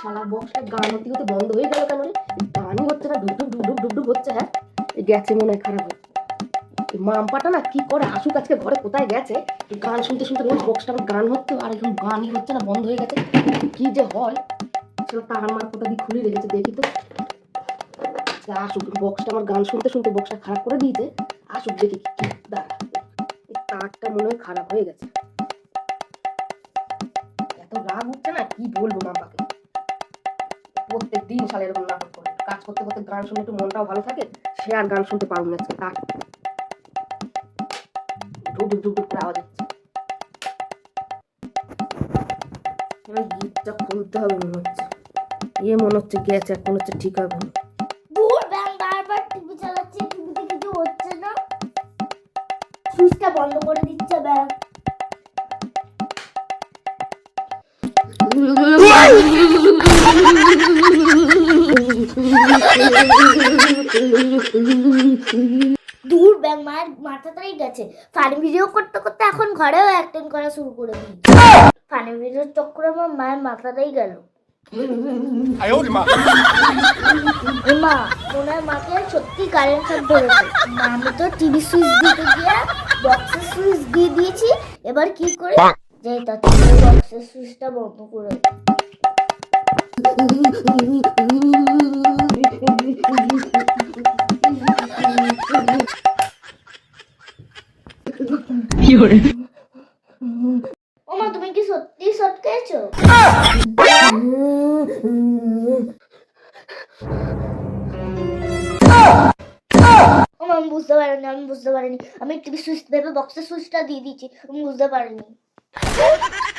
শালা বক্সটা গান হতে হতে বন্ধ হয়ে গেল গানই হচ্ছে না, ডুব ডুব ডুব ডুব ডুব হচ্ছে হ্যাঁ? গেছে মনে হয় খারাপ মামপাটা না কি করে? আসুক আজকে ঘরে কোথায় গেছে? গান শুনতে শুনতে ওই বক্সটা গান হচ্ছে, আর এখন গানই হচ্ছে না, বন্ধ হয়ে গেছে। কি যে হয়? সেটা তার আমার কোথা দিয়ে খুলে রেখেছে, দেখি তো। আসুক বক্সটা আমার গান শুনতে শুনতে বক্সটা খারাপ করে দিয়েছে। আসুক দেখি দাঁড়া। তারটা মনে হয় খারাপ হয়ে গেছে। এত রাগ উঠছে না? কি বলব মামাকে প্রত্যেক দিন সালে এরকম নাটক করে। কাজ করতে করতে গান শুনে একটু মনটাও ভালো থাকে, সে আর গান শুনতে পারব না ঢুক ঢুক ঢুক ঢুক করে আওয়াজ হচ্ছে। গিটটা খুলতে হবে মনে হচ্ছে। ইয়ে মনে হচ্ছে গেছে, এখন হচ্ছে ঠিক হবে। দূর ব্যাং বারবার না। বন্ধ করে দিচ্ছে ব্যাং দূর মাথাটাই গেছে। ফানি ভিডিও করতে করতে এখন ঘরেও অ্যাক্টিং করা শুরু করে দিই ফানি চক্করে আমার মায়ের মাথাটাই গেল। মা। ওনার মাকে সত্যি কারেন্ট ধরেছে। আমি তো টিভি সুইচ দিতে গিয়ে বক্সের সুইচ দিয়ে দিয়েছি। এবার কি করে যে তাতে বক্সের সুইচটা বন্ধ করে দে। ও মা তুমি কি সত্যি শট খেয়েছো আমি বুঝতে পারিনি আমি বুঝতে পারিনি আমি টিভি সুইচ ভেবে বক্সের সুইচটা দিয়ে দিয়েছি আমি বুঝতে পারিনি What?